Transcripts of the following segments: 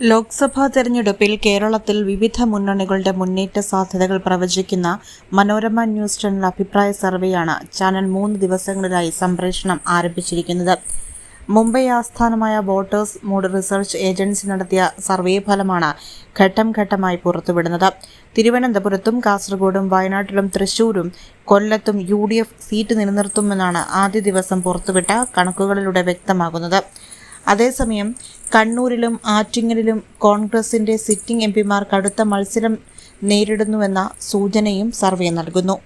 ലോക്സഭാ തെരഞ്ഞെടുപ്പിൽ കേരളത്തിൽ വിവിധ മുന്നണികളുടെ മുന്നേറ്റ സാധ്യതകൾ പ്രവചിക്കുന്ന മനോരമ ന്യൂസ് ചാനൽ അഭിപ്രായ സർവേയാണ് ചാനൽ മൂന്ന് ദിവസങ്ങളിലായി സംപ്രേഷണം ആരംഭിച്ചിരിക്കുന്നത്. മുംബൈ ആസ്ഥാനമായ വോട്ടേഴ്സ് മൂഡ് റിസർച്ച് ഏജൻസി നടത്തിയ സർവേ ഫലമാണ് ഘട്ടം ഘട്ടമായി പുറത്തുവിടുന്നത്. തിരുവനന്തപുരത്തും കാസർഗോഡും വയനാട്ടിലും തൃശൂരും കൊല്ലത്തും യു സീറ്റ് നിലനിർത്തുമെന്നാണ് ആദ്യ ദിവസം പുറത്തുവിട്ട കണക്കുകളിലൂടെ വ്യക്തമാകുന്നത്. അതേസമയം കണ്ണൂരിലും ആറ്റിങ്ങലിലും കോൺഗ്രസിന്റെ സിറ്റിംഗ് എംപിമാർ കടുത്ത മത്സരം നേരിടുന്നുവെന്ന സൂചനയും സർവേ നൽകുന്നു.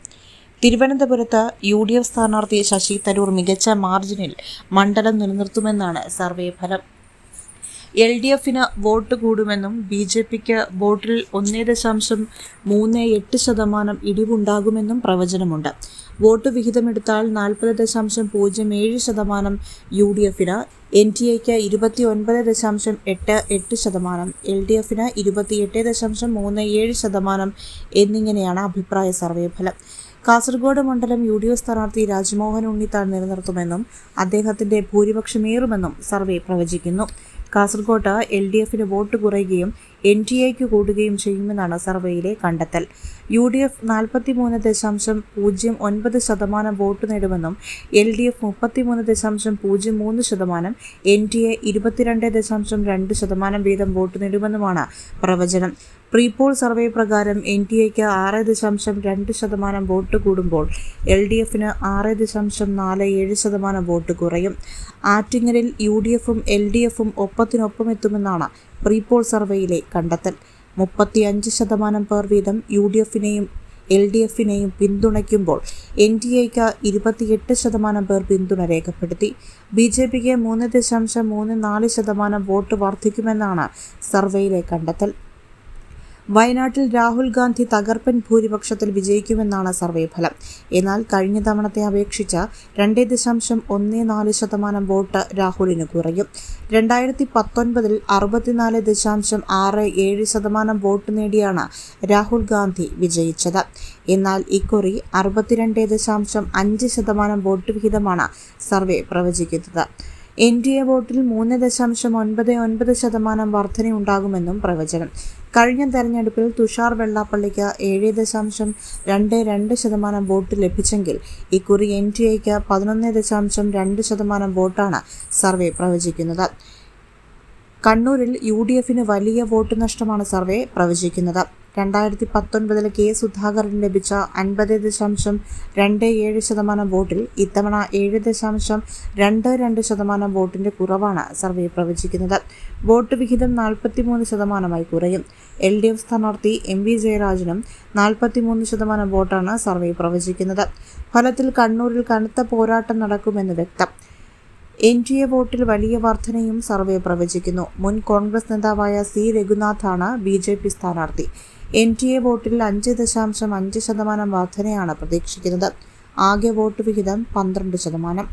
തിരുവനന്തപുരത്ത് യു ഡി എഫ് സ്ഥാനാർത്ഥി ശശി തരൂർ മികച്ച മാർജിനിൽ മണ്ഡലം നിലനിർത്തുമെന്നാണ് സർവേ ഫലം. എൽ ഡി എഫിന് വോട്ട് കൂടുമെന്നും ബി ജെ പിക്ക് വോട്ടിൽ ഒന്നേ ദശാംശം മൂന്ന് എട്ട് ശതമാനം ഇടിവുണ്ടാകുമെന്നും പ്രവചനമുണ്ട്. വോട്ട് വിഹിതമെടുത്താൽ നാൽപ്പത് ദശാംശം പൂജ്യം ഏഴ് ശതമാനം യു ഡി എഫിന് എൻ ടി എക്ക് ഇരുപത്തി ഒൻപത് ദശാംശം എട്ട് എട്ട് ശതമാനം എൽ ഡി എഫിന് ഇരുപത്തിയെട്ട് ദശാംശം മൂന്ന് ഏഴ് ശതമാനം എന്നിങ്ങനെയാണ് അഭിപ്രായ സർവേ ഫലം. കാസർഗോഡ് മണ്ഡലം യു ഡി എഫ് സ്ഥാനാർത്ഥി രാജ്മോഹൻ ഉണ്ണിത്താൻ നിലനിർത്തുമെന്നും അദ്ദേഹത്തിന്റെ ഭൂരിപക്ഷമേറുമെന്നും സർവേ പ്രവചിക്കുന്നു. കാസർഗോഡ് എൽ ഡി എഫിന് വോട്ട് കുറയുകയും എൻ ഡി എക്ക് കൂടുകയും ചെയ്യുമെന്നാണ് സർവേയിലെ കണ്ടെത്തൽ. യു ഡി എഫ് നാൽപ്പത്തിമൂന്ന് ദശാംശം പൂജ്യം ഒൻപത് ശതമാനം വോട്ട് നേടുമെന്നും എൽ ഡി എഫ് മുപ്പത്തിമൂന്ന് ദശാംശം പൂജ്യം മൂന്ന് ശതമാനം എൻ ഡി എ ഇരുപത്തിരണ്ട് ദശാംശം രണ്ട് ശതമാനം വീതം വോട്ട് നേടുമെന്നുമാണ് പ്രവചനം. പ്രീപോൾ സർവേ പ്രകാരം എൻ ഡി എക്ക് ആറ് ദശാംശം രണ്ട് ശതമാനം വോട്ട് കൂടുമ്പോൾ എൽ ഡി എഫിന് ആറ് ദശാംശം നാല് ഏഴ് ശതമാനം വോട്ട് കുറയും. ആറ്റിങ്ങലിൽ യു ഡി എഫും എൽ ഡി എഫും ഒപ്പത്തിനൊപ്പം എത്തുമെന്നാണ് പ്രീപോൾ സർവേയിലെ കണ്ടെത്തൽ. മുപ്പത്തിയഞ്ച് ശതമാനം പേർ വീതം യു ഡി എഫിനെയും എൽ ഡി എഫിനെയും പിന്തുണയ്ക്കുമ്പോൾ എൻ ഡി എക്ക് ഇരുപത്തിയെട്ട് ശതമാനം പേർ പിന്തുണ രേഖപ്പെടുത്തി. ബി ജെ പിക്ക് മൂന്ന് ദശാംശം മൂന്ന് നാല് ശതമാനം വോട്ട് വർദ്ധിക്കുമെന്നാണ് സർവേയിലെ കണ്ടെത്തൽ. വയനാട്ടിൽ രാഹുൽ ഗാന്ധി തകർപ്പൻ ഭൂരിപക്ഷത്തിൽ വിജയിക്കുമെന്നാണ് സർവേ ഫലം. എന്നാൽ കഴിഞ്ഞ തവണത്തെ അപേക്ഷിച്ച് രണ്ടേ ദശാംശം ഒന്ന് നാല് ശതമാനം വോട്ട് രാഹുലിന് കുറയും. രണ്ടായിരത്തി പത്തൊൻപതിൽ അറുപത്തിനാല് ദശാംശം ആറ് ഏഴ് ശതമാനം വോട്ട് നേടിയാണ് രാഹുൽ ഗാന്ധി വിജയിച്ചത്. എന്നാൽ ഇക്കുറി അറുപത്തിരണ്ട് ദശാംശം അഞ്ച് ശതമാനം വോട്ട് വിഹിതമാണ് സർവേ പ്രവചിക്കുന്നത്. എൻ ഡി എ വോട്ടിൽ മൂന്ന് ദശാംശം ഒൻപത് ഒൻപത് ശതമാനം വർധനയുണ്ടാകുമെന്നും പ്രവചനം. കഴിഞ്ഞ തെരഞ്ഞെടുപ്പിൽ തുഷാർ വെള്ളാപ്പള്ളിക്ക് ഏഴ് ദശാംശം രണ്ട് രണ്ട് ശതമാനം വോട്ട് ലഭിച്ചെങ്കിൽ ഇക്കുറി എൻ ഡി എക്ക് പതിനൊന്ന് ദശാംശം രണ്ട് ശതമാനം വോട്ടാണ് സർവേ പ്രവചിക്കുന്നത്. കണ്ണൂരിൽ യു ഡി എഫിന് വലിയ വോട്ട് നഷ്ടമാണ് സർവേ പ്രവചിക്കുന്നത്. രണ്ടായിരത്തി പത്തൊൻപതിൽ കെ സുധാകരൻ ലഭിച്ച അൻപത് ദശാംശം രണ്ട് ഏഴ് ശതമാനം വോട്ടിൽ ഇത്തവണ ഏഴ് ദശാംശം രണ്ട് രണ്ട് ശതമാനം വോട്ടിന്റെ കുറവാണ് സർവേ പ്രവചിക്കുന്നത്. വോട്ട് വിഹിതം നാൽപ്പത്തിമൂന്ന് ശതമാനമായി കുറയും. എൽ ഡി എഫ് സ്ഥാനാർത്ഥി എം വി ജയരാജനും നാൽപ്പത്തിമൂന്ന് ശതമാനം വോട്ടാണ് സർവേ പ്രവചിക്കുന്നത്. ഫലത്തിൽ കണ്ണൂരിൽ കനത്ത പോരാട്ടം നടക്കുമെന്ന് വ്യക്തം. എൻ ഡി എ വോട്ടിൽ വലിയ വർധനയും സർവേ പ്രവചിക്കുന്നു. മുൻ കോൺഗ്രസ് നേതാവായ സി രഘുനാഥാണ് ബി ജെ പി സ്ഥാനാർത്ഥി. എൻ ഡി എ വോട്ടിൽ അഞ്ച് ദശാംശം അഞ്ച് ശതമാനം വർധനയാണ് പ്രതീക്ഷിക്കുന്നത്. ആകെ വോട്ട് വിഹിതം പന്ത്രണ്ട് ശതമാനം.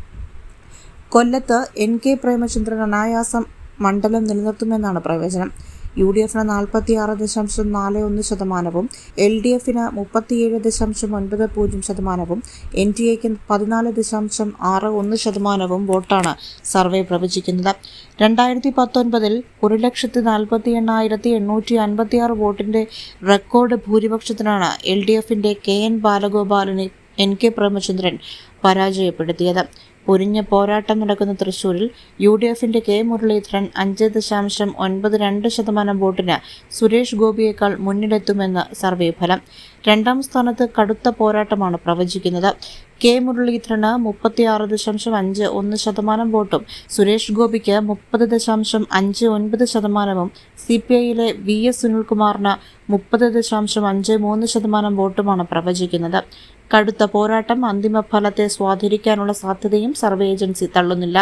കൊല്ലത്ത് എൻ കെ പ്രേമചന്ദ്രൻ അനായാസം മണ്ഡലം നിലനിർത്തുമെന്നാണ് പ്രവചനം. യു ഡി എഫിന് നാൽപ്പത്തി ആറ് ദശാംശം നാല് ഒന്ന് ശതമാനവും എൽ ഡി എഫിന് മുപ്പത്തിയേഴ് ദശാംശം ഒൻപത് പൂജ്യം ശതമാനവും എൻ ഡി എക്ക് പതിനാല് ദശാംശം ആറ് ഒന്ന് ശതമാനവും വോട്ടാണ് സർവേ പ്രവചിക്കുന്നത്. രണ്ടായിരത്തി പത്തൊൻപതിൽ ഒരു ലക്ഷത്തി നാൽപ്പത്തി എണ്ണായിരത്തി എണ്ണൂറ്റി അൻപത്തി ആറ് വോട്ടിന്റെ റെക്കോർഡ് ഭൂരിപക്ഷത്തിനാണ് എൽ ഡി എഫിന്റെ കെ എൻ ബാലഗോപാലിനെ എൻ കെ പ്രേമചന്ദ്രൻ പരാജയപ്പെടുത്തിയത്. പൊരിഞ്ഞ പോരാട്ടം നടക്കുന്ന തൃശൂരിൽ യു ഡി എഫിന്റെ കെ മുരളീധരൻ അഞ്ച് ദശാംശം ഒൻപത് രണ്ട് ശതമാനം വോട്ടിന് സുരേഷ് ഗോപിയേക്കാൾ മുന്നിലെത്തുമെന്ന് സർവേ ഫലം. രണ്ടാം സ്ഥാനത്ത് കടുത്ത പോരാട്ടമാണ് പ്രവചിക്കുന്നത്. കെ മുരളീധരന് മുപ്പത്തിയാറ് ദശാംശം അഞ്ച് ഒന്ന് ശതമാനം വോട്ടും സുരേഷ് ഗോപിക്ക് മുപ്പത് ദശാംശം അഞ്ച് ഒൻപത് ശതമാനവും സി പി ഐയിലെ വി എസ് സുനിൽകുമാറിന് മുപ്പത് ദശാംശം അഞ്ച് മൂന്ന് ശതമാനം വോട്ടുമാണ് പ്രവചിക്കുന്നത്. കടുത്ത പോരാട്ടം അന്തിമ ഫലത്തെ സ്വാധീനിക്കാനുള്ള സാധ്യതയും സർവേ ഏജൻസി തള്ളുന്നില്ല